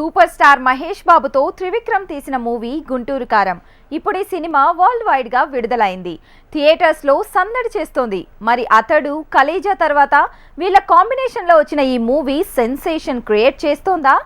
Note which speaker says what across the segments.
Speaker 1: Super star Mahesh బాబుతో త్రివిక్రమ్ తీసిన movie Guntur కారం. ఇప్పుడు ఈ సినిమా వరల్డ్ వైడ్గా విడుదలైంది. థియేటర్స్లో సందడి చేస్తోంది. మరి అతడు కలేజా తర్వాత వీళ్ళ కాంబినేషన్లో వచ్చిన ఈ మూవీ సెన్సేషన్ క్రియేట్ చేస్తోందా?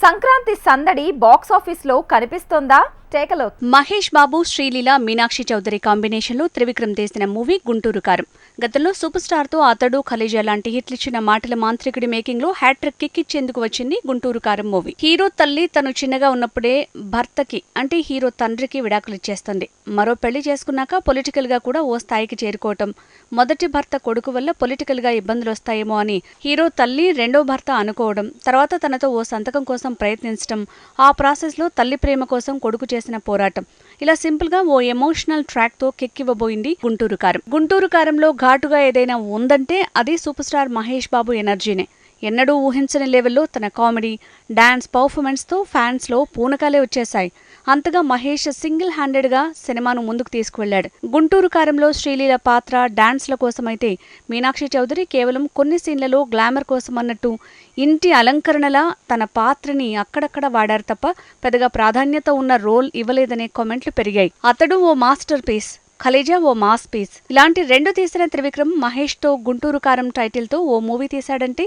Speaker 1: సంక్రాంతి సందడి బాక్స్ ఆఫీస్లో కనిపిస్తోందా? టేకలో.
Speaker 2: మహేష్ బాబు శ్రీలీల మీనాక్షి చౌదరి కాంబినేషన్లో త్రివిక్రమ్ తీసిన మూవీ గుంటూరు కారం. గతంలో సూపర్ స్టార్తో అతడు ఖలీజా లాంటి హిట్లిచ్చిన మాటల మాంత్రికుడి మేకింగ్లో హ్యాట్రిక్ కిక్ ఇచ్చేందుకు వచ్చింది గుంటూరు కారం మూవీ. హీరో తల్లి తను చిన్నగా ఉన్నప్పుడే భర్తకి అంటే హీరో తండ్రికి విడాకులు ఇచ్చేస్తుంది. మరో పెళ్ళి చేసుకున్నాక పొలిటికల్గా కూడా ఓ స్థాయికి చేరుకోవటం. మొదటి భర్త కొడుకు వల్ల పొలిటికల్గా ఇబ్బందులు వస్తాయేమో అని హీరో తల్లి రెండో భర్త అనుకోవడం. తర్వాత తనతో ఓ సంతకం కోసం ప్రయత్నించడం ఆ ప్రాసెస్లో తల్లి ప్రేమ కోసం కొడుకు చేసిన పోరాటం. ఇలా సింపుల్గా ఓ ఎమోషనల్ ట్రాక్తో కెక్కివ్వబోయింది గుంటూరు కారం. గుంటూరు కారంలో ఘాటుగా ఏదైనా ఉందంటే అది సూపర్ స్టార్ మహేష్ బాబు ఎనర్జీనే. ఎన్నడూ ఊహించని లెవెల్లో తన కామెడీ డాన్స్ పర్ఫార్మెన్స్తో ఫ్యాన్స్లో పూనకాలే వచ్చేశాయి. అంతగా మహేష్ సింగిల్ హ్యాండెడ్గా సినిమాను ముందుకు తీసుకువెళ్ళాడు గుంటూరు కారంలో శ్రీలీల పాత్ర డాన్స్ల కోసమైతే మీనాక్షి చౌదరి కేవలం కొన్ని సీన్లలో గ్లామర్ కోసం అన్నట్టు ఇంటి అలంకరణలా తన పాత్రని అక్కడక్కడ వాడారు తప్ప పెద్దగా ప్రాధాన్యత ఉన్న రోల్ ఇవ్వలేదనే కామెంట్లు పెరిగాయి. అతడు ఓ మాస్టర్ పీస్ ఖలేజా ఓ మాస్ పీస్. ఇలాంటి రెండు తీసిన త్రివిక్రమ్ మహేష్తో గుంటూరు కారం టైటిల్తో ఓ మూవీ తీశాడంటే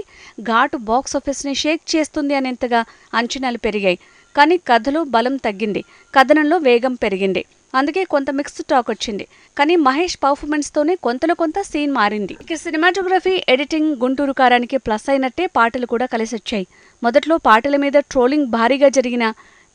Speaker 2: ఘాటు బాక్స్ ఆఫీస్ని షేక్ చేస్తుంది అనేంతగా అంచనాలు పెరిగాయి. కానీ కథలో బలం తగ్గింది. కథనంలో వేగం పెరిగింది. అందుకే కొంత మిక్స్డ్ టాక్ వచ్చింది. కానీ మహేష్ పర్ఫార్మెన్స్ తోనే కొంతలో కొంత సీన్ మారింది. ఇక సినిమాటోగ్రఫీ ఎడిటింగ్ గుంటూరు కారానికి ప్లస్ అయినట్టే పాటలు కూడా కలిసొచ్చాయి మొదట్లో పాటల మీద ట్రోలింగ్ భారీగా జరిగిన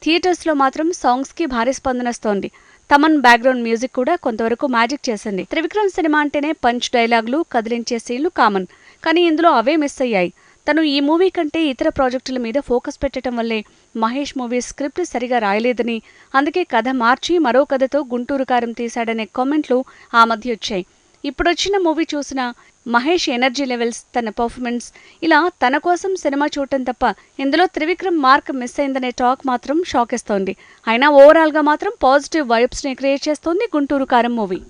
Speaker 2: థియేటర్స్లో మాత్రం సాంగ్స్కి భారీ స్పందనస్తోంది తమన్ బ్యాక్గ్రౌండ్ మ్యూజిక్ కూడా కొంతవరకు మ్యాజిక్ చేసింది. త్రివిక్రమ్ సినిమా అంటేనే పంచ్ డైలాగులు కదిలించే సీన్లు కామన్. కానీ ఇందులో అవే మిస్ అయ్యాయి. తను ఈ మూవీ కంటే ఇతర ప్రాజెక్టుల మీద ఫోకస్ పెట్టడం వల్లే మహేష్ మూవీ స్క్రిప్ట్ సరిగా రాయలేదని అందుకే కథ మార్చి మరో కథతో గుంటూరు కారం తీశాడనే కామెంట్లు ఆ మధ్య వచ్చాయి. ఇప్పుడొచ్చిన మూవీ చూసిన మహేష్ ఎనర్జీ లెవెల్స్ తన పర్ఫార్మెన్స్ ఇలా తన కోసం సినిమా చూడటం తప్ప ఇందులో త్రివిక్రమ్ మార్క్ మిస్ అయిందనే టాక్ మాత్రం షాక్ ఇస్తోంది అయినా ఓవరాల్గా మాత్రం పాజిటివ్ వైబ్స్ని క్రియేట్ చేస్తోంది గుంటూరు కారం మూవీ.